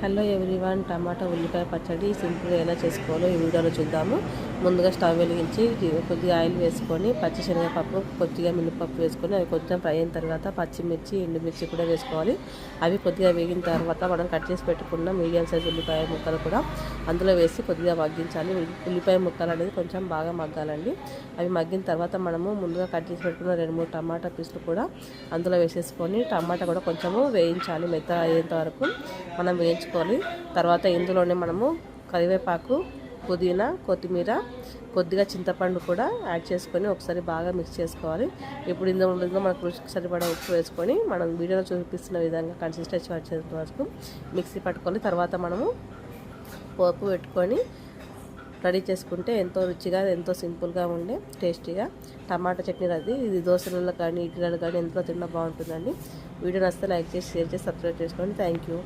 Hello everyone టమాటా ఉల్లిపాయ పచ్చడి సింపుల్గా ఎలా చేసుకోవాలో ఈ వీడియోలో చూద్దాము. ముందుగా స్టవ్ వెలిగించి కొద్దిగా ఆయిల్ వేసుకొని పచ్చి శనగపప్పు కొద్దిగా మినపప్పు వేసుకొని అవి కొంచెం ఫ్రై అయిన తర్వాత పచ్చిమిర్చి ఎండుమిర్చి కూడా వేసుకోవాలి. అవి కొద్దిగా వేగిన తర్వాత మనం కట్ చేసి పెట్టుకున్న మీడియం సైజ్ ఉల్లిపాయ ముక్కలు కూడా అందులో వేసి కొద్దిగా మగ్గించాలి. ఉల్లిపాయ ముక్కలు అనేది కొంచెం బాగా మగ్గాలండి. అవి మగ్గిన తర్వాత మనము ముందుగా కట్ చేసి పెట్టుకున్న రెండు మూడు టమాటా పీసులు కూడా అందులో వేసేసుకొని టమాటా కూడా కొంచెము వేయించాలి మెత్త అయ్యేంత వరకు. మనం వేసుకోవాలి తర్వాత ఇందులోనే మనము కరివేపాకు పుదీనా కొత్తిమీర కొద్దిగా చింతపండు కూడా యాడ్ చేసుకొని ఒకసారి బాగా మిక్స్ చేసుకోవాలి. ఇప్పుడు ఇందులో మనకు రుచికి సరిపడా ఉప్పు వేసుకొని మనం వీడియోలో చూపిస్తున్న విధంగా కన్సిస్టెన్సీ వచ్చేంత వరకు మిక్సీ పట్టుకొని తర్వాత మనము పోపు పెట్టుకొని రెడీ చేసుకుంటే ఎంతో రుచిగా ఎంతో సింపుల్గా ఉండే టేస్టీగా టమాటా చట్నీ అది ఇది దోశలలో కానీ ఇడ్లీలలో కానీ ఎంతో తిన్నా బాగుంటుందండి. వీడియో నచ్చితే లైక్ చేసి షేర్ చేసి సబ్స్క్రైబ్ చేసుకోండి. Thank you